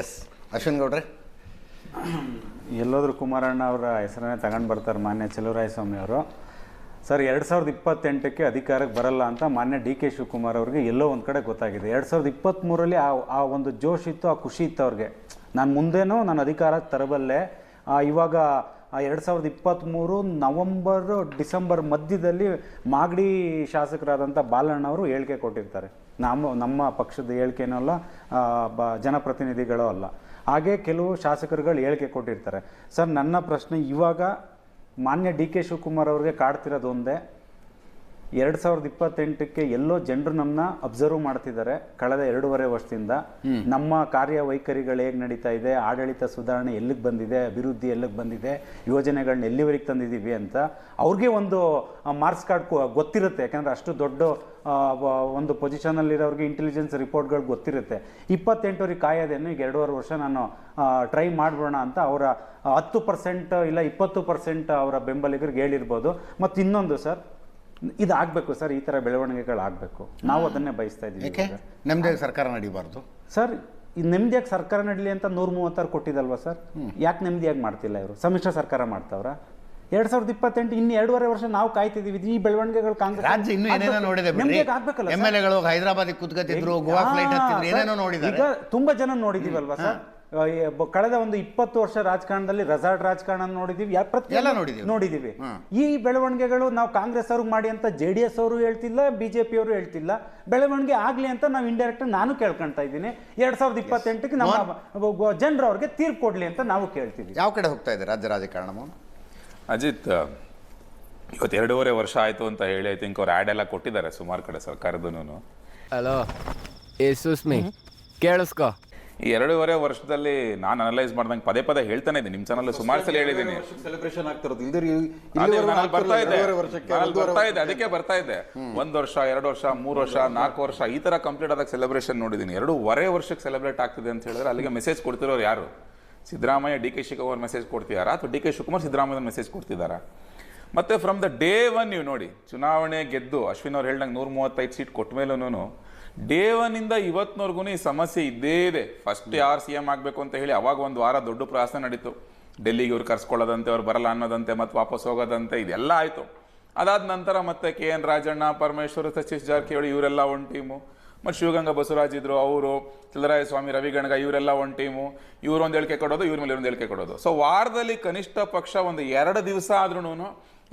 S Ashwin ಗೌಡ್ರೆ? ಎಲ್ಲೋದ್ರು ಕುಮಾರಣ್ಣ ಅವರ ಹೆಸರನ್ನೇ ತಗೊಂಡು ಬರ್ತಾರೆ ಮಾನ್ಯ ಚಲುವರಾಯಸ್ವಾಮಿ ಅವರು. ಸರ್, ಎರಡು ಸಾವಿರದ ಇಪ್ಪತ್ತೆಂಟಕ್ಕೆ ಅಧಿಕಾರಕ್ಕೆ ಬರಲ್ಲ ಅಂತ ಮಾನ್ಯ ಡಿ ಕೆ ಶಿವಕುಮಾರ್ ಅವ್ರಿಗೆ ಎಲ್ಲೋ ಒಂದು ಕಡೆ ಗೊತ್ತಾಗಿದೆ. ಎರಡು ಸಾವಿರದ ಇಪ್ಪತ್ತ್ಮೂರಲ್ಲಿ ಆ ಆ ಒಂದು ಜೋಶ್ ಇತ್ತು, ಆ ಖುಷಿ ಇತ್ತು ಅವ್ರಿಗೆ. ನಾನು ಮುಂದೇನೂ ನಾನು ಅಧಿಕಾರ ತರಬಲ್ಲೆ ಇವಾಗ ಎರಡು ಸಾವಿರದ ಇಪ್ಪತ್ತ್ಮೂರು ನವಂಬರ್, ಡಿಸೆಂಬರ್ ಮಧ್ಯದಲ್ಲಿ ಮಾಗಡಿ ಶಾಸಕರಾದಂಥ ಬಾಲಣ್ಣವರು ಹೇಳಿಕೆ ಕೊಟ್ಟಿರ್ತಾರೆ. ನಮ್ಮ ನಮ್ಮ ಪಕ್ಷದ ಹೇಳಿಕೆನೂ ಅಲ್ಲ ಬ, ಜನಪ್ರತಿನಿಧಿಗಳೂ ಅಲ್ಲ. ಹಾಗೆ ಕೆಲವು ಶಾಸಕರುಗಳು ಹೇಳಿಕೆ ಕೊಟ್ಟಿರ್ತಾರೆ. ಸರ್, ನನ್ನ ಪ್ರಶ್ನೆ ಇವಾಗ ಮಾನ್ಯ ಡಿ ಕೆ ಶಿವಕುಮಾರ್ ಅವ್ರಿಗೆ ಕಾಡ್ತಿರೋದು ಒಂದೇ. ಎರಡು ಸಾವಿರದ ಇಪ್ಪತ್ತೆಂಟಕ್ಕೆ ಎಲ್ಲೋ ಜನರು ನಮ್ಮನ್ನ ಅಬ್ಸರ್ವ್ ಮಾಡ್ತಿದ್ದಾರೆ ಕಳೆದ ಎರಡೂವರೆ ವರ್ಷದಿಂದ. ನಮ್ಮ ಕಾರ್ಯವೈಖರಿಗಳು ಹೇಗೆ ನಡೀತಾ ಇದೆ ಆಡಳಿತ ಸುಧಾರಣೆ ಎಲ್ಲಿಗೆ ಬಂದಿದೆ ಅಭಿವೃದ್ಧಿ ಎಲ್ಲಿಗೆ ಬಂದಿದೆ ಯೋಜನೆಗಳನ್ನ ಎಲ್ಲಿವರೆಗೆ ತಂದಿದ್ದೀವಿ ಅಂತ ಅವ್ರಿಗೆ ಒಂದು ಮಾರ್ಕ್ಸ್ ಕಾರ್ಡ್ ಗೊತ್ತಿರುತ್ತೆ. ಯಾಕಂದ್ರೆ ಅಷ್ಟು ದೊಡ್ಡ ಒಂದು ಪೊಸಿಷನಲ್ಲಿರೋರಿಗೆ ಇಂಟೆಲಿಜೆನ್ಸ್ ರಿಪೋರ್ಟ್ಗಳು ಗೊತ್ತಿರುತ್ತೆ. ಇಪ್ಪತ್ತೆಂಟುವರೆಗೆ ಕಾಯೋದೇನು ಈಗ ಎರಡೂವರೆ ವರ್ಷ ನಾನು ಟ್ರೈ ಮಾಡ್ಬೋಣ ಅಂತ ಅವರ ಹತ್ತು ಪರ್ಸೆಂಟ್ ಇಲ್ಲ ಇಪ್ಪತ್ತು ಪರ್ಸೆಂಟ್ ಅವರ ಬೆಂಬಲಿಗರಿಗೆ ಹೇಳಿರ್ಬೋದು. ಮತ್ತು ಇನ್ನೊಂದು ಸರ್ ಇದು ಆಗಬೇಕು ಸರ್ ಈ ಥರ ಬೆಳವಣಿಗೆಗಳು ಆಗಬೇಕು ನಾವು ಅದನ್ನೇ ಬಯಸ್ತಾ ಇದ್ದೀವಿ. ನೆಮ್ಮದಿಯಾಗಿ ಸರ್ಕಾರ ನಡೀಬಾರ್ದು. ಸರ್ ಈ ನೆಮ್ಮದಿಯಾಗಿ ಸರ್ಕಾರ ನಡೀಲಿ ಅಂತ ನೂರ ಮೂವತ್ತಾರು ಕೊಟ್ಟಿದ್ದಲ್ವಾ ಸರ್? ಯಾಕೆ ನೆಮ್ಮದಿಯಾಗಿ ಮಾಡ್ತಿಲ್ಲ ಇವರು? ಸಮ್ಮಿಶ್ರ ಸರ್ಕಾರ ಮಾಡ್ತಾವ್ರ? ಎರಡ್ ಸಾವಿರದ ಇಪ್ಪತ್ತೆಂಟು ಇನ್ನು ಎರಡೂವರೆ ವರ್ಷ ನಾವು ಕಾಯ್ತಿದೀವಿ ಈ ಬೆಳವಣಿಗೆಗಳು ಕಾಂಗ್ರೆಸ್ ರಾಜ್ಯ ಇನ್ನೂ ಏನೇನೋ. ನೋಡಿದೆ ಎಂ? ಎಲ್ ಎಗಳು ಹೈದರಾಬಾದಿಗೆ ಕುತ್ಕತಿದ್ರು ಗೋವಾ ಫ್ಲೈಟ್ ಹತ್ತಿದ್ರು ಏನೇನೋ ನೋಡಿದ್ದಾರೆ. ಈಗ ತುಂಬಾ ಜನ ನೋಡಿದೀವಲ್ವಾ ಸರ್? ಕಳೆದ ಒಂದು ಇಪ್ಪತ್ತು ವರ್ಷ ರಾಜಕಾರಣದಲ್ಲಿ ರೆಸಾರ್ಟ್ ರಾಜಕಾರಣ ನೋಡಿದೀವಿ. ನೋಡಿದೀವಿ. ಈ ಬೆಳವಣಿಗೆಗಳು ನಾವು ಕಾಂಗ್ರೆಸ್ ಅವ್ರಿಗೆ ಮಾಡಿ ಅಂತ ಜೆ ಡಿ ಎಸ್ ಅವರು ಹೇಳ್ತಿಲ್ಲ ಬಿಜೆಪಿ ಅವರು ಹೇಳ್ತಿಲ್ಲ. ಬೆಳವಣಿಗೆ ಆಗ್ಲಿ ಅಂತ ನಾವು ಇಂಡೈರೆಕ್ಟ್ ನಾನು ಕೇಳ್ಕೊಂತ ಇದ್ದೀನಿ. ಎರಡ್ ಸಾವಿರದ ಇಪ್ಪತ್ತೆಂಟಕ್ಕೆ ನಮ್ಮ ಜನರು ಅವ್ರಿಗೆ ತೀರ್ಪು ಕೊಡ್ಲಿ ಅಂತ ನಾವು ಕೇಳ್ತೀವಿ ಯಾವ ಕಡೆ ಹೋಗ್ತಾ ಇದೆ ರಾಜ್ಯ ರಾಜಕಾರಣ? ಅಜಿತ್ ಇವತ್ತು ಎರಡೂವರೆ ವರ್ಷ ಆಯಿತು ಅಂತ ಹೇಳಿ ಐ ತಿಂಕ್ ಅವ್ರು ಆ್ಯಡ್ ಎಲ್ಲ ಕೊಟ್ಟಿದ್ದಾರೆ ಸುಮಾರು ಕಡೆ ಸರ್ಕಾರದೂ ಹಲೋ ಏ ಸುಸ್ಮಿ ಕೇಳಿಸ್ಕೊ. ಈ ಎರಡೂವರೆ ವರ್ಷದಲ್ಲಿ ನಾನು ಅನಲೈಸ್ ಮಾಡ್ದಂಗೆ ಪದೇ ಪದೇ ಹೇಳ್ತಾನೆ ಇದ್ದೀನಿ. ನಿಮ್ಮ ಚಾನಲ್ ಸುಮಾರು ಸಲ ಹೇಳಿದ್ದೀನಿ. ಸೆಲೆಬ್ರೇಷನ್ ಆಗ್ತಿರೋದು. ಬರ್ತಾ ಇದ್ದೆ. ಅದಕ್ಕೆ ಬರ್ತಾ ಇದೆ ಒಂದ್ ವರ್ಷ ಎರಡು ವರ್ಷ ಮೂರು ವರ್ಷ ನಾಲ್ಕು ವರ್ಷ ಈ ತರ ಕಂಪ್ಲೀಟ್ ಆದಾಗ ಸೆಲೆಬ್ರೇಷನ್ ನೋಡಿದ್ದೀನಿ. ಎರಡೂವರೆ ವರ್ಷಕ್ಕೆ ಸೆಲೆಬ್ರೇಟ್ ಆಗ್ತಿದೆ ಅಂತ ಹೇಳಿದ್ರೆ ಅಲ್ಲಿಗೆ ಮೆಸೇಜ್ ಕೊಡ್ತಿರೋರು ಯಾರು? Siddaramaiah D K Shivakumar message ಕೊಡ್ತಿದಾರಾ ಅಥವಾ D K Shivakumar Siddaramaiah message ಕೊಡ್ತಿದ್ದಾರಾ? ಮತ್ತೆ ಫ್ರಮ್ ದ ಡೇ ಒನ್ ನೀವು ನೋಡಿ ಚುನಾವಣೆ ಗೆದ್ದು ಅಶ್ವಿನ್ ಅವ್ರು ಹೇಳ್ದಂಗೆ ನೂರ ಮೂವತ್ತೈದು ಸೀಟ್ ಕೊಟ್ಟ ಮೇಲೂ ಒನ್ ಇವತ್ತಿನವರೆಗೂ ಈ ಸಮಸ್ಯೆ ಇದ್ದೇ ಇದೆ. ಫಸ್ಟ್ ಯಾರು ಸಿ ಎಂ ಆಗಬೇಕು ಅಂತ ಹೇಳಿ ಅವಾಗ ಒಂದು ವಾರ ದೊಡ್ಡ ಪ್ರವಾಸ ನಡೀತು. ಡೆಲ್ಲಿಗೆ ಇವ್ರು ಕರ್ಸ್ಕೊಳ್ಳೋದಂತೆ, ಅವ್ರು ಬರಲ್ಲ ಅನ್ನೋದಂತೆ, ಮತ್ತು ವಾಪಸ್ ಹೋಗೋದಂತೆ, ಇದೆಲ್ಲ ಆಯಿತು. ಅದಾದ ನಂತರ ಮತ್ತೆ ಕೆ ಎನ್ ರಾಜಣ್ಣ, ಪರಮೇಶ್ವರ್, ಸತೀಶ್ ಜಾರಕಿಹೊಳಿ ಇವರೆಲ್ಲ ಒಂದು ಟೀಮು ಮತ್ತು ಶಿವಗಂಗಾ ಬಸವರಾಜ್ ಇದ್ರು, ಅವರು ಚಲರಾಯ ಸ್ವಾಮಿ ರವಿ ಗಣಗ ಇವರೆಲ್ಲ ಒಂದು ಟೀಮು ಇವ್ರು ಒಂದು ಹೇಳಿಕೆ ಕೊಡೋದು, ಇವ್ರ ಮೇಲೆ ಒಂದು ಹೇಳಿಕೆ ಕೊಡೋದು. ಸೊ ವಾರದಲ್ಲಿ ಕನಿಷ್ಠ ಪಕ್ಷ ಒಂದು ಎರಡು ದಿವಸ ಆದ್ರೂ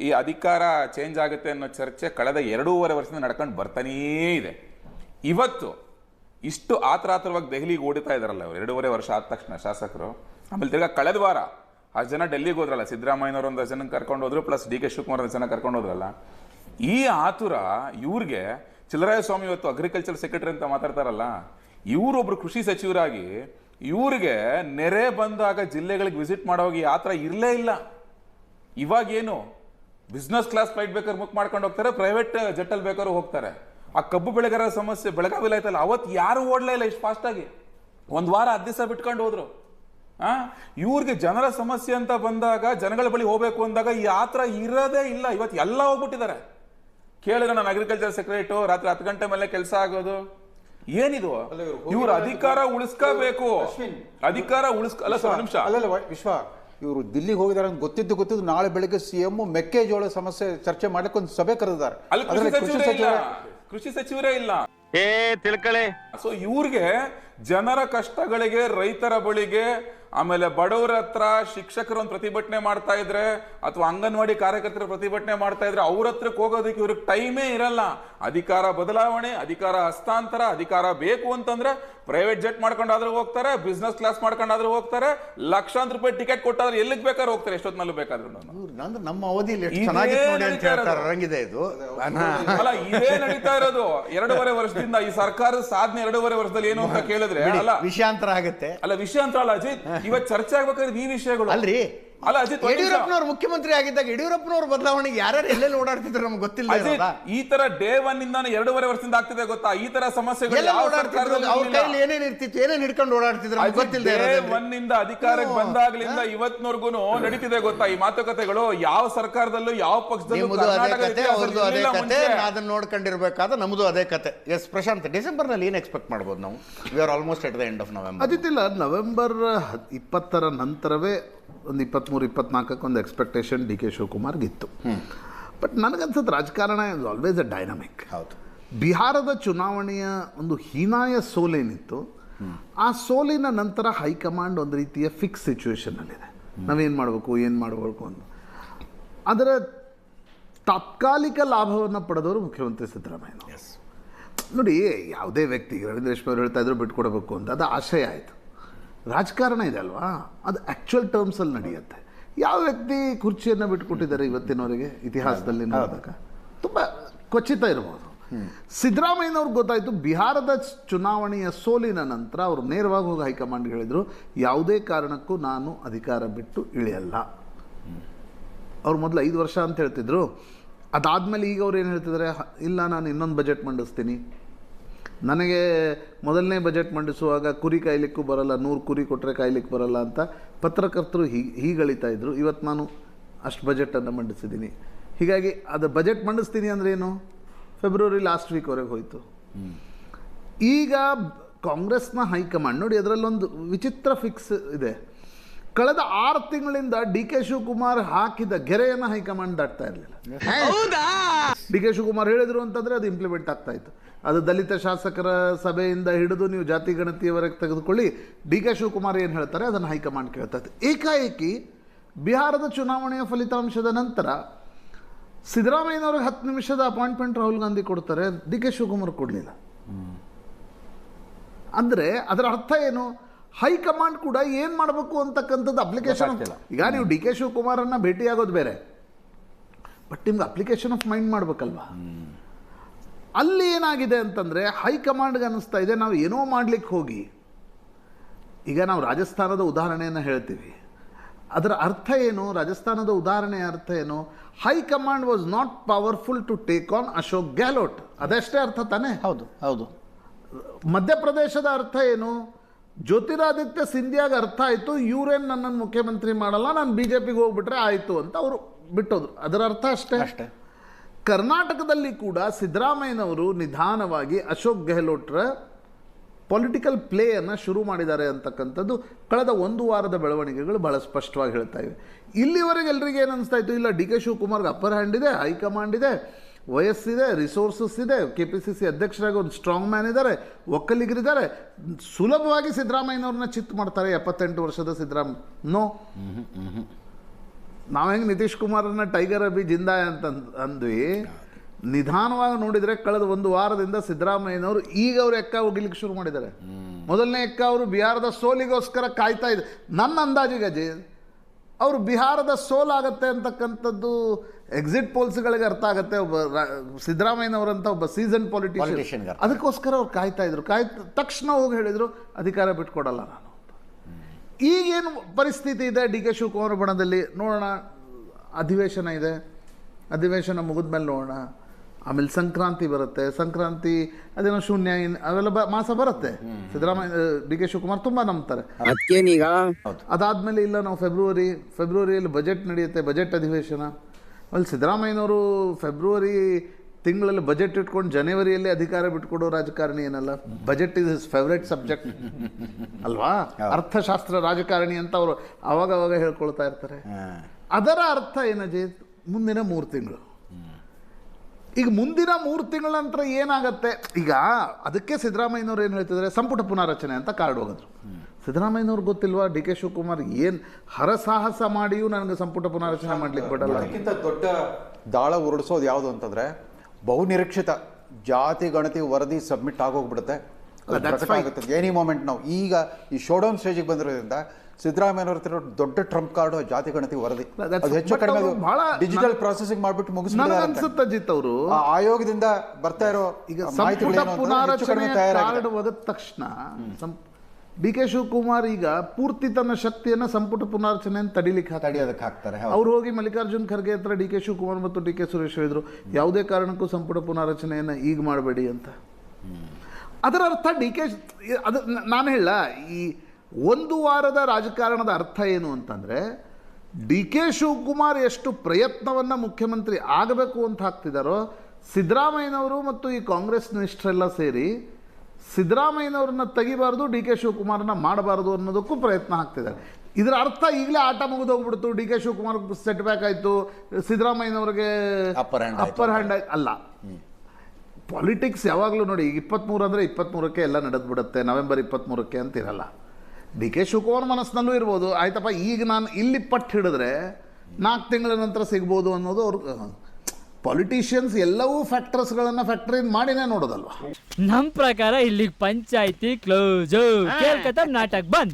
ಈ ಅಧಿಕಾರ ಚೇಂಜ್ ಆಗುತ್ತೆ ಅನ್ನೋ ಚರ್ಚೆ ಕಳೆದ ಎರಡೂವರೆ ವರ್ಷದಿಂದ ನಡ್ಕೊಂಡು ಬರ್ತಾನೇ ಇದೆ. ಇವತ್ತು ಇಷ್ಟು ಆತರಾತರವಾಗಿ ದೆಹಲಿಗೆ ಓಡಿತಾ ಇದ್ದಾರಲ್ಲ ಅವರು ಎರಡೂವರೆ ವರ್ಷ ಆದ ತಕ್ಷಣ ಶಾಸಕರು. ಆಮೇಲೆ ತಿರ್ಗಾ ಕಳೆದ ವಾರ ಆ ಜನ ಡೆಲ್ಲಿಗೆ ಹೋದ್ರಲ್ಲ, ಸಿದ್ದರಾಮಯ್ಯನವರು ಒಂದು ಜನ ಕರ್ಕೊಂಡು ಹೋದ್ರು, ಪ್ಲಸ್ ಡಿ ಕೆ ಶಿವಕುಮಾರ್ ಜನ ಕರ್ಕೊಂಡು ಹೋದ್ರಲ್ಲ ಈ ಆತುರ ಇವ್ರಿಗೆ ಸ್ವಾಮಿ ಇವತ್ತು ಅಗ್ರಿಕಲ್ಚರ್ ಸೆಕ್ರೆಟರಿ ಅಂತ ಮಾತಾಡ್ತಾರಲ್ಲ, ಇವರೊಬ್ರು ಕೃಷಿ ಸಚಿವರಾಗಿ ಇವ್ರಿಗೆ ನೆರೆ ಬಂದಾಗ ಜಿಲ್ಲೆಗಳಿಗೆ ವಿಸಿಟ್ ಮಾಡೋಗಿ ಆ ಥರ ಇರಲೇ ಇಲ್ಲ. ಇವಾಗೇನು ಬಿಸ್ನೆಸ್ ಕ್ಲಾಸ್ ಫ್ಲೈಟ್ ಬೇಕಾದ್ರೆ ಬುಕ್ ಮಾಡ್ಕೊಂಡು ಹೋಗ್ತಾರೆ ಪ್ರೈವೇಟ್ ಜೆಟ್ಟಲ್ಲಿ ಬೇಕಾದ್ರೂ ಹೋಗ್ತಾರೆ. ಆ ಕಬ್ಬು ಬೆಳೆಗಾರರ ಸಮಸ್ಯೆ ಬೆಳಗಾವಿಲ್ಲ ಆಯ್ತಲ್ಲ ಅವತ್ತು ಯಾರು ಓಡಲೇ ಇಲ್ಲ ಇಷ್ಟು ಫಾಸ್ಟಾಗಿ ಒಂದು ವಾರ ಹತ್ತು ದಿವಸ ಬಿಟ್ಕೊಂಡು ಹೋದ್ರು. ಆ? ಇವ್ರಿಗೆ ಜನರ ಸಮಸ್ಯೆ ಅಂತ ಬಂದಾಗ ಜನಗಳ ಬಳಿ ಹೋಗ್ಬೇಕು ಅಂದಾಗ ಈ ಆತರ ಇರೋದೇ ಇಲ್ಲ. ಇವತ್ತು ಎಲ್ಲ ಹೋಗ್ಬಿಟ್ಟಿದ್ದಾರೆ. ಕೇಳಿದ್ರೆ ನಾನು ಅಗ್ರಿಕಲ್ಚರ್ ಸೆಕ್ರೆಟರಿ ರಾತ್ರಿ ಹತ್ತು ಗಂಟೆ ಮೇಲೆ ಕೆಲಸ ಆಗೋದು. ಏನಿದು? ಇವ್ರ ಅಧಿಕಾರ ಉಳಿಸ್ಕೋಬೇಕು. ಅಧಿಕಾರ ಉಳಿಸ್ಕ ಅಲ್ಲ ಸರ್ ನಿಮಿಷ. ಅಲ್ಲ ವಿಶ್ವ ಇವರು ದಿಲ್ಲಿಗೆ ಹೋಗಿದ್ದಾರೆ ಅಂತ ಗೊತ್ತಿದ್ದು ಗೊತ್ತಿದ್ದು ನಾಳೆ ಬೆಳಿಗ್ಗೆ ಸಿಎಂ ಮೆಕ್ಕೆಜೋಳ ಸಮಸ್ಯೆ ಚರ್ಚೆ ಮಾಡಕ್ಕೆ ಒಂದು ಸಭೆ ಕರೆದಿದ್ದಾರೆ. ಕೃಷಿ ಸಚಿವರೇ ಇಲ್ಲ. ಏ ತಿಳ್ಕಳೆ. ಸೊ ಇವ್ರಿಗೆ ಜನರ ಕಷ್ಟಗಳಿಗೆ ರೈತರ ಬಳಿಗೆ ಆಮೇಲೆ ಬಡವರ ಹತ್ರ ಶಿಕ್ಷಕರು ಒಂದು ಪ್ರತಿಭಟನೆ ಮಾಡ್ತಾ ಇದ್ರೆ ಅಥವಾ ಅಂಗನವಾಡಿ ಕಾರ್ಯಕರ್ತರು ಪ್ರತಿಭಟನೆ ಮಾಡ್ತಾ ಇದ್ರೆ ಅವ್ರ ಹತ್ರಕ್ಕೆ ಹೋಗೋದಕ್ಕೆ ಇವ್ರಿಗೆ ಟೈಮೇ ಇರಲ್ಲ. ಅಧಿಕಾರ ಬದಲಾವಣೆ ಅಧಿಕಾರ ಹಸ್ತಾಂತರ ಅಧಿಕಾರ ಬೇಕು ಅಂತಂದ್ರೆ ಪ್ರೈವೇಟ್ ಜೆಟ್ ಮಾಡ್ಕೊಂಡಾದ್ರೂ ಹೋಗ್ತಾರೆ ಬಿಸ್ನೆಸ್ ಕ್ಲಾಸ್ ಮಾಡ್ಕೊಂಡಾದ್ರೂ ಹೋಗ್ತಾರೆ ಲಕ್ಷಾಂತರ ರೂಪಾಯಿ ಟಿಕೆಟ್ ಕೊಟ್ಟಾದ್ರೆ ಎಲ್ಲಿಗೆ ಬೇಕಾದ್ರೂ ಹೋಗ್ತಾರೆ ಎಷ್ಟೊತ್ತಿನಲ್ಲೂ ಬೇಕಾದ್ರೂ ನಮ್ಮ ಅವಧಿಯಲ್ಲಿ ಇದೇ ಅಲ್ಲ ಇದೇ ನಡೀತಾ ಇರೋದು. ಎರಡೂವರೆ ವರ್ಷದಿಂದ ಈ ಸರ್ಕಾರದ ಸಾಧನೆ ಎರಡೂವರೆ ವರ್ಷದಲ್ಲಿ ಏನು ಅಂತ ಕೇಳಿದ್ರೆ ಅಲ್ಲ. ವಿಷಯಾಂತರ ಆಗುತ್ತೆ. ಅಲ್ಲ ವಿಷಯ ಅಂತ ಅಲ್ಲ ಅಜಿತ್. ಇವತ್ತು ಚರ್ಚೆ ಆಗ್ಬೇಕಾದ್ರೆ ಈ ವಿಷಯಗಳು. ಅಲ್ರಿ ಅಲ್ಲ ಅಜಿತ್. ಯಡಿಯೂರಪ್ಪನವ್ರು ಮುಖ್ಯಮಂತ್ರಿ ಆಗಿದ್ದಾಗ ಯಡಿಯೂರಪ್ಪನವ್ರ ಬದಲಾವಣೆಗೆ ಯಾರ್ಯಾರು ಎಲ್ಲೆಲ್ಲಿ ಓಡಾಡ್ತಿದ್ರು ನಮ್ಗೆ ಗೊತ್ತಿಲ್ಲ ಈ ತರ ಡೇ ಒನ್ ಇಂದಾನೆ ಎರಡೂವರೆ ವರ್ಷದಿಂದ ಆಗ್ತಿದೆ ಗೊತ್ತಾ? ಈ ತರ ಸಮಸ್ಯೆಗಳು ಅವ್ರ ಕೈಲಿ ಏನೇನ್ ಇರ್ತಿತ್ತು ಏನೇನ್ ಹಿಡ್ಕೊಂಡು ಓಡಾಡ್ತಿದ್ರು ಗೊತ್ತಿಲ್ಲ ಡೇ ಒನ್ ಇಂದ ಅಧಿಕಾರಕ್ಕೆ ಬಂದಾಗ್ಲಿಂದ ಇವತ್ನವರೆಗೂ ನಡೀತಿದೆ ಗೊತ್ತಾ ಈ ಮಾತುಕತೆಗಳು? ಯಾವ ಸರ್ಕಾರದಲ್ಲೂ ಯಾವ ಪಕ್ಷದಲ್ಲೂ ಅದೇ ಕರ್ನಾಟಕದ ಕತೆ. ಅದನ್ನ ನೋಡ್ಕೊಂಡಿರ್ಬೇಕಾದ ನಮ್ದು ಅದೇ ಕತೆ. ಎಸ್ ಪ್ರಶಾಂತ್ ಡಿಸೆಂಬರ್ನಲ್ಲಿ ಏನ್ ಎಕ್ಸ್ಪೆಕ್ಟ್ ಮಾಡ್ಬೋದು ನಾವು? We are almost at the end of November ಅದಿತ್ತಿಲ್ಲ November ಇಪ್ಪತ್ತರ ನಂತರವೇ ಒಂದು ಇಪ್ಪತ್ತ್ಮೂರು ಇಪ್ಪತ್ನಾಲ್ಕಕ್ಕೆ ಒಂದು ಎಕ್ಸ್ಪೆಕ್ಟೇಷನ್ ಡಿ ಕೆ ಶಿವಕುಮಾರ್ಗಿತ್ತು. ಬಟ್ ನನಗನ್ಸುತ್ತೆ ರಾಜಕಾರಣ ಇಸ್ ಆಲ್ವೇಸ್ ಅ ಡೈನಮಿಕ್ ಹೌದು. ಬಿಹಾರದ ಚುನಾವಣೆಯ ಒಂದು ಹೀನಾಯ ಸೋಲೇನಿತ್ತು. ಆ ಸೋಲಿನ ನಂತರ ಹೈಕಮಾಂಡ್ ಒಂದು ರೀತಿಯ ಫಿಕ್ಸ್ ಸಿಚುವೇಶನಲ್ಲಿದೆ ನಾವೇನು ಮಾಡಬೇಕು ಏನು ಮಾಡಬೇಕು ಅಂತ. ಅದರ ತಾತ್ಕಾಲಿಕ ಲಾಭವನ್ನು ಪಡೆದವರು ಮುಖ್ಯಮಂತ್ರಿ ಸಿದ್ದರಾಮಯ್ಯ. ನೋಡಿ ಯಾವುದೇ ವ್ಯಕ್ತಿ ರವೀಂದ್ರೇಶ್ವರ್ ಹೇಳ್ತಾ ಇದ್ರು ಬಿಟ್ಕೊಡ್ಬೇಕು ಅಂತ ಅದು ಆಶಯ ಆಯಿತು. ರಾಜಕಾರಣ ಇದೆ ಅಲ್ವಾ? ಅದು ಆ್ಯಕ್ಚುಯಲ್ ಟರ್ಮ್ಸಲ್ಲಿ ನಡೆಯುತ್ತೆ. ಯಾವ ವ್ಯಕ್ತಿ ಕುರ್ಚಿಯನ್ನು ಬಿಟ್ಕೊಟ್ಟಿದ್ದಾರೆ ಇವತ್ತಿನವರೆಗೆ ಇತಿಹಾಸದಲ್ಲಿ ನೋಡಿದಾಗ? ತುಂಬ ಖಚಿತ ಇರ್ಬೋದು ಸಿದ್ದರಾಮಯ್ಯನವ್ರಿಗೆ ಗೊತ್ತಾಯಿತು ಬಿಹಾರದ ಚುನಾವಣೆಯ ಸೋಲಿನ ನಂತರ ಅವರು ನೇರವಾಗಿ ಹೋಗಿ ಹೈಕಮಾಂಡ್ ಹೇಳಿದರು ಯಾವುದೇ ಕಾರಣಕ್ಕೂ ನಾನು ಅಧಿಕಾರ ಬಿಟ್ಟು ಇಳಿಯಲ್ಲ. ಅವ್ರು ಮೊದಲು ಐದು ವರ್ಷ ಅಂತ ಹೇಳ್ತಿದ್ರು. ಅದಾದಮೇಲೆ ಈಗ ಅವ್ರು ಏನು ಹೇಳ್ತಿದ್ದಾರೆ? ಇಲ್ಲ ನಾನು ಇನ್ನೊಂದು ಬಜೆಟ್ ಮಂಡಿಸ್ತೀನಿ. ನನಗೆ ಮೊದಲನೇ ಬಜೆಟ್ ಮಂಡಿಸುವಾಗ ಕುರಿ ಕಾಯ್ಲಿಕ್ಕೂ ಬರಲ್ಲ, ನೂರು ಕುರಿ ಕೊಟ್ಟರೆ ಕಾಯ್ಲಿಕ್ಕೆ ಬರಲ್ಲ ಅಂತ ಪತ್ರಕರ್ತರು ಹೀಗೆ ಹೀಗಳಿತಾ ಇದ್ದರು ಇವತ್ತು ನಾನು ಅಷ್ಟು ಬಜೆಟನ್ನು ಮಂಡಿಸಿದ್ದೀನಿ. ಹೀಗಾಗಿ ಅದು ಬಜೆಟ್ ಮಂಡಿಸ್ತೀನಿ ಅಂದರೆ ಏನು? ಫೆಬ್ರವರಿ ಲಾಸ್ಟ್ ವೀಕ್ವರೆಗೆ ಹೋಯಿತು. ಈಗ ಕಾಂಗ್ರೆಸ್ನ ಹೈಕಮಾಂಡ್ ನೋಡಿ, ಅದರಲ್ಲೊಂದು ವಿಚಿತ್ರ ಫಿಕ್ಸ್ ಇದೆ. ಕಳೆದ ಆರು ತಿಂಗಳಿಂದ ಡಿ ಕೆ ಶಿವಕುಮಾರ್ ಹಾಕಿದ ಗೆರೆಯನ್ನು ಹೈಕಮಾಂಡ್ ದಾಟ್ತಾ ಇರಲಿಲ್ಲ. ಡಿ ಕೆ ಶಿವಕುಮಾರ್ ಹೇಳಿದ್ರು ಅಂತಂದರೆ ಅದು ಇಂಪ್ಲಿಮೆಂಟ್ ಆಗ್ತಾ ಇತ್ತು. ಅದು ದಲಿತ ಶಾಸಕರ ಸಭೆಯಿಂದ ಹಿಡಿದು ನೀವು ಜಾತಿ ಗಣತಿಯವರೆಗೆ ತೆಗೆದುಕೊಳ್ಳಿ ಡಿ ಕೆ ಶಿವಕುಮಾರ್ ಏನು ಹೇಳ್ತಾರೆ ಅದನ್ನು ಹೈಕಮಾಂಡ್ ಕೇಳ್ತಾ ಇತ್ತು. ಏಕಾಏಕಿ ಬಿಹಾರದ ಚುನಾವಣೆಯ ಫಲಿತಾಂಶದ ನಂತರ ಸಿದ್ದರಾಮಯ್ಯನವ್ರಿಗೆ ಹತ್ತು ನಿಮಿಷದ ಅಪಾಯಿಂಟ್ಮೆಂಟ್ ರಾಹುಲ್ ಗಾಂಧಿ ಕೊಡ್ತಾರೆ ಡಿ ಕೆ ಶಿವಕುಮಾರ್ ಕೊಡಲಿಲ್ಲ. ಅಂದರೆ ಅದರ ಅರ್ಥ ಏನು? ಹೈಕಮಾಂಡ್ ಕೂಡ ಏನು ಮಾಡಬೇಕು ಅಂತಕ್ಕಂಥದ್ದು ಅಪ್ಲಿಕೇಶನ್ ಈಗ ನೀವು ಡಿ ಕೆ ಶಿವಕುಮಾರನ್ನ ಭೇಟಿಯಾಗೋದು ಬೇರೆ. ಬಟ್ ನಿಮ್ಗೆ ಅಪ್ಲಿಕೇಶನ್ ಆಫ್ ಮೈಂಡ್ ಮಾಡಬೇಕಲ್ವಾ? ಅಲ್ಲಿ ಏನಾಗಿದೆ ಅಂತಂದರೆ ಹೈಕಮಾಂಡ್ಗೆ ಅನ್ನಿಸ್ತಾ ಇದೆ ನಾವು ಏನೋ ಮಾಡ್ಲಿಕ್ಕೆ ಹೋಗಿ. ಈಗ ನಾವು ರಾಜಸ್ಥಾನದ ಉದಾಹರಣೆಯನ್ನು ಹೇಳ್ತೀವಿ. ಅದರ ಅರ್ಥ ಏನು? ರಾಜಸ್ಥಾನದ ಉದಾಹರಣೆಯ ಅರ್ಥ ಏನು? High command was not powerful to take on Ashok Gehlot ಅದಷ್ಟೇ ಅರ್ಥ ತಾನೇ? ಹೌದು ಹೌದು. ಮಧ್ಯಪ್ರದೇಶದ ಅರ್ಥ ಏನು? ಜ್ಯೋತಿರಾದಿತ್ಯ ಸಿಂಧಿಯಾಗ ಅರ್ಥ ಆಯಿತು ಇವರೇನು ನನ್ನನ್ನು ಮುಖ್ಯಮಂತ್ರಿ ಮಾಡಲ್ಲ ನಾನು ಬಿ ಜೆ ಪಿಗೆ ಹೋಗ್ಬಿಟ್ರೆ ಆಯಿತು ಅಂತ ಅವರು ಬಿಟ್ಟೋದ್ರು. ಅದರ ಅರ್ಥ ಅಷ್ಟೇ? ಅಷ್ಟೇ. ಕರ್ನಾಟಕದಲ್ಲಿ ಕೂಡ ಸಿದ್ದರಾಮಯ್ಯನವರು ನಿಧಾನವಾಗಿ ಅಶೋಕ್ ಗೆಹ್ಲೋಟ್ರ ಪೊಲಿಟಿಕಲ್ ಪ್ಲೇಯನ್ನು ಶುರು ಮಾಡಿದ್ದಾರೆ ಅಂತಕ್ಕಂಥದ್ದು ಕಳೆದ ಒಂದು ವಾರದ ಬೆಳವಣಿಗೆಗಳು ಬಹಳ ಸ್ಪಷ್ಟವಾಗಿ ಹೇಳ್ತಾ ಇವೆ. ಇಲ್ಲಿವರೆಗೆ ಎಲ್ರಿಗೆ ಏನು ಅನಿಸ್ತಾ ಇತ್ತು? ಇಲ್ಲ ಡಿ ಕೆ ಶಿವಕುಮಾರ್ಗೆ ಅಪ್ಪರ್ ಹ್ಯಾಂಡ್ ಇದೆ ಹೈಕಮಾಂಡ್ ಇದೆ ವಯಸ್ಸಿದೆ ರಿಸೋರ್ಸಸ್ ಇದೆ ಕೆ ಪಿ ಸಿ ಸಿ ಅಧ್ಯಕ್ಷರಾಗಿ ಒಂದು ಸ್ಟ್ರಾಂಗ್ ಮ್ಯಾನ್ ಇದ್ದಾರೆ ಒಕ್ಕಲಿಗರಿದ್ದಾರೆ. ಸುಲಭವಾಗಿ ಸಿದ್ದರಾಮಯ್ಯನವ್ರನ್ನ ಚಿತ್ ಮಾಡ್ತಾರೆ ಎಪ್ಪತ್ತೆಂಟು ವರ್ಷದ ಸಿದ್ದರಾಮ ನೋ ನಾವು ಹೆಂಗೆ ನಿತೀಶ್ ಕುಮಾರನ್ನ ಟೈಗರ್ ಅಭಿ ಜಿಂದಾಯ ಅಂತ ಅಂದ್ವಿ. ನಿಧಾನವಾಗಿ ನೋಡಿದರೆ ಕಳೆದ ಒಂದು ವಾರದಿಂದ ಸಿದ್ದರಾಮಯ್ಯನವರು ಈಗ ಅವರು ಎಕ್ಕ ಹೋಗಿಲಿಕ್ಕೆ ಶುರು ಮಾಡಿದ್ದಾರೆ. ಮೊದಲನೇ ಎಕ್ಕ ಅವರು ಬಿಹಾರದ ಸೋಲಿಗೋಸ್ಕರ ಕಾಯ್ತಾ ಇದೆ ನನ್ನ ಅಂದಾಜಿಗೆ ಅಜಯ್ ಅವರು ಬಿಹಾರದ ಸೋಲಾಗತ್ತೆ ಅಂತಕ್ಕಂಥದ್ದು ಎಕ್ಸಿಟ್ ಪೋಲ್ಸ್ಗಳಿಗೆ ಅರ್ಥ ಆಗುತ್ತೆ. ಒಬ್ಬ ಸಿದ್ದರಾಮಯ್ಯನವರಂಥ ಒಬ್ಬ ಸೀಸನ್ ಪೊಲಿಟಿಷಿಯನ್ ಪಾಲಿಟಿಷಿಯನ್ ಅದಕ್ಕೋಸ್ಕರ ಅವ್ರು ಕಾಯ್ತಾ ಇದ್ರು. ಕಾಯ್ತ ತಕ್ಷಣ ಹೋಗಿ ಹೇಳಿದರು ಅಧಿಕಾರ ಬಿಟ್ಕೊಡಲ್ಲ ನಾನು. ಈಗೇನು ಪರಿಸ್ಥಿತಿ ಇದೆ ಡಿ ಕೆ ಶಿವಕುಮಾರ್ ಬಣದಲ್ಲಿ? ನೋಡೋಣ. ಅಧಿವೇಶನ ಇದೆ. ಅಧಿವೇಶನ ಮುಗಿದ ಮೇಲೆ ನೋಡೋಣ. ಆಮೇಲೆ ಸಂಕ್ರಾಂತಿ ಬರುತ್ತೆ. ಸಂಕ್ರಾಂತಿ ಅದೇನೋ ಶೂನ್ಯ ಇನ್- ಅವೆಲ್ಲ ಬ ಮಾಸ ಬರುತ್ತೆ. ಸಿದ್ದರಾಮಯ್ಯ ಡಿ ಕೆ ಶಿವಕುಮಾರ್ ತುಂಬಾ ನಂಬ್ತಾರೆ. ಅದಾದ್ಮೇಲೆ ಅದಾದಮೇಲೆ ಇಲ್ಲ ನಾವು ಫೆಬ್ರವರಿ ಫೆಬ್ರವರಿಯಲ್ಲಿ ಬಜೆಟ್ ನಡೆಯುತ್ತೆ ಬಜೆಟ್ ಅಧಿವೇಶನ. ಅಲ್ಲಿ ಸಿದ್ದರಾಮಯ್ಯನವರು ಫೆಬ್ರವರಿ ತಿಂಗಳಲ್ಲಿ ಬಜೆಟ್ ಇಟ್ಕೊಂಡು ಜನವರಿಯಲ್ಲಿ ಅಧಿಕಾರ ಬಿಟ್ಕೊಡೋ ರಾಜಕಾರಣಿ ಏನಲ್ಲ? Budget is is favourite subject ಅಲ್ವಾ? ಅರ್ಥಶಾಸ್ತ್ರ ರಾಜಕಾರಣಿ ಅಂತ ಅವರು ಅವಾಗ ಅವಾಗ ಹೇಳ್ಕೊಳ್ತಾ ಇರ್ತಾರೆ. ಅದರ ಅರ್ಥ ಏನಜಿ ಮುಂದಿನ ಮೂರು ತಿಂಗಳು. ಈಗ ಮುಂದಿನ ಮೂರು ತಿಂಗಳ ನಂತರ ಏನಾಗತ್ತೆ? ಈಗ ಅದಕ್ಕೆ ಸಿದ್ದರಾಮಯ್ಯನವ್ರು ಏನು ಹೇಳ್ತಿದ್ದಾರೆ? ಸಂಪುಟ ಪುನಾರಚನೆ ಅಂತ ಕಾರ್ಡ್ ಹೋಗಿದ್ರು. ಸಿದ್ದರಾಮಯ್ಯನವ್ರು ಗೊತ್ತಿಲ್ವಾ? ಡಿ ಕೆ ಶಿವಕುಮಾರ್ ಏನು ಹರಸಾಹಸ ಮಾಡಿಯೂ ನನಗೆ ಸಂಪುಟ ಪುನಾರಚನೆ ಮಾಡ್ಲಿಕ್ಕೆ ಬಿಡಲ್ಲ. ಅದಕ್ಕಿಂತ ದೊಡ್ಡ ದಾಳ ಉರುಳಿಸೋದು ಯಾವುದು ಅಂತಂದ್ರೆ ಬಹುನಿರೀಕ್ಷಿತ ಜಾತಿ ಗಣತಿ ವರದಿ ಸಬ್ಮಿಟ್ ಆಗೋಗ್ಬಿಡುತ್ತೆ. ಎನಿ ಮೂಮೆಂಟ್ ನಾವು ಈಗ ಈ ಶೋಡೌನ್ ಸ್ಟೇಜಿಗೆ ಬಂದಿರೋದ್ರಿಂದ ಸಿದ್ದರಾಮಯ್ಯನವ್ರ ಹತ್ರ ದೊಡ್ಡ ಟ್ರಂಪ್ ಕಾರ್ಡ್ ಜಾತಿ ಗಣತಿ ವರದಿ. ಅದು ಹೆಚ್ಚು ಕಡಿಮೆ ಬಹಳ ಡಿಜಿಟಲ್ ಪ್ರಾಸೆಸಿಂಗ್ ಮಾಡ್ಬಿಟ್ಟು ಮುಗಿಸ್ಬಿಟ್ಟು ಅಜಿತ್ ಅವರು. ಆಯೋಗದಿಂದ ಬರ್ತಾ ಇರೋ ಈಗ ಮಾಹಿತಿ ಒಗದ ತಕ್ಷಣ ಡಿ ಕೆ ಶಿವಕುಮಾರ್ ಈಗ ಪೂರ್ತಿ ತನ್ನ ಶಕ್ತಿಯನ್ನು ಸಂಪುಟ ಪುನಾರಚನೆಯನ್ನು ತಡಿಲಿಕ್ಕೆ ತಡಿಯೋದಕ್ಕೆ ಹಾಕ್ತಾರೆ. ಅವ್ರು ಹೋಗಿ ಮಲ್ಲಿಕಾರ್ಜುನ್ ಖರ್ಗೆ ಹತ್ರ ಡಿ ಕೆ ಶಿವಕುಮಾರ್ ಮತ್ತು ಡಿ ಕೆ ಸುರೇಶ್ ಹೇಳಿದ್ರು ಯಾವುದೇ ಕಾರಣಕ್ಕೂ ಸಂಪುಟ ಪುನಾರಚನೆಯನ್ನು ಈಗ ಮಾಡಬೇಡಿ ಅಂತ. ಅದರ ಅರ್ಥ ಡಿ ಕೆ ಅದು ನಾನು ಹೇಳ ಈ ಒಂದು ವಾರದ ರಾಜಕಾರಣದ ಅರ್ಥ ಏನು ಅಂತಂದರೆ ಡಿ ಕೆ ಶಿವಕುಮಾರ್ ಎಷ್ಟು ಪ್ರಯತ್ನವನ್ನು ಮುಖ್ಯಮಂತ್ರಿ ಆಗಬೇಕು ಅಂತ ಹಾಕ್ತಿದ್ದಾರೋ ಸಿದ್ದರಾಮಯ್ಯನವರು ಮತ್ತು ಈ ಕಾಂಗ್ರೆಸ್ ನಿಷ್ಠರೆಲ್ಲ ಸೇರಿ ಸಿದ್ದರಾಮಯ್ಯನವ್ರನ್ನ ತೆಗಿಬಾರ್ದು ಡಿ ಕೆ ಶಿವಕುಮಾರನ್ನ ಮಾಡಬಾರ್ದು ಅನ್ನೋದಕ್ಕೂ ಪ್ರಯತ್ನ ಆಗ್ತಿದ್ದಾರೆ ಇದರ ಅರ್ಥ ಈಗಲೇ ಆಟ ಮುಗಿದೋಗ್ಬಿಡ್ತು D K Shivakumar set back ಆಯಿತು. ಸಿದ್ದರಾಮಯ್ಯನವ್ರಿಗೆ ಅಪ್ಪರ್ ಹ್ಯಾಂಡ್. ಅಪ್ಪರ್ ಹ್ಯಾಂಡ್ ಅಲ್ಲ. ಪಾಲಿಟಿಕ್ಸ್ ಯಾವಾಗಲೂ ನೋಡಿ ಈಗ ಇಪ್ಪತ್ತ್ಮೂರು ಅಂದರೆ ಇಪ್ಪತ್ತ್ಮೂರಕ್ಕೆ ಎಲ್ಲ ನಡೆದು ಬಿಡುತ್ತೆ ನವೆಂಬರ್ ಇಪ್ಪತ್ತ್ಮೂರಕ್ಕೆ ಅಂತ ಇರಲ್ಲ. ಡಿ ಕೆ ಶಿವಕುಮಾರ್ ಮನಸ್ಸಿನಲ್ಲೂ ಇರ್ಬೋದು. ಆಯ್ತಪ್ಪ ಈಗ ನಾನು ಇಲ್ಲಿ ಪಟ್ಟು ಹಿಡಿದ್ರೆ ನಾಲ್ಕು ತಿಂಗಳ ನಂತರ ಸಿಗ್ಬೋದು ಅನ್ನೋದು ಅವ್ರ ಪಾಲಿಟಿಷಿಯನ್ಸ್ ಎಲ್ಲವೂ ಫ್ಯಾಕ್ಟರ್ಸ್ಗಳನ್ನು ಫ್ಯಾಕ್ಟರಿ ಮಾಡಿನೇ ನೋಡೋದಲ್ವಾ? ನಮ್ ಪ್ರಕಾರ ಇಲ್ಲಿ ಪಂಚಾಯಿತಿ ಕ್ಲೋಸ್ ಕೇಳ್ಕತ್ತ ನಾಟಕ್ ಬಂದ್.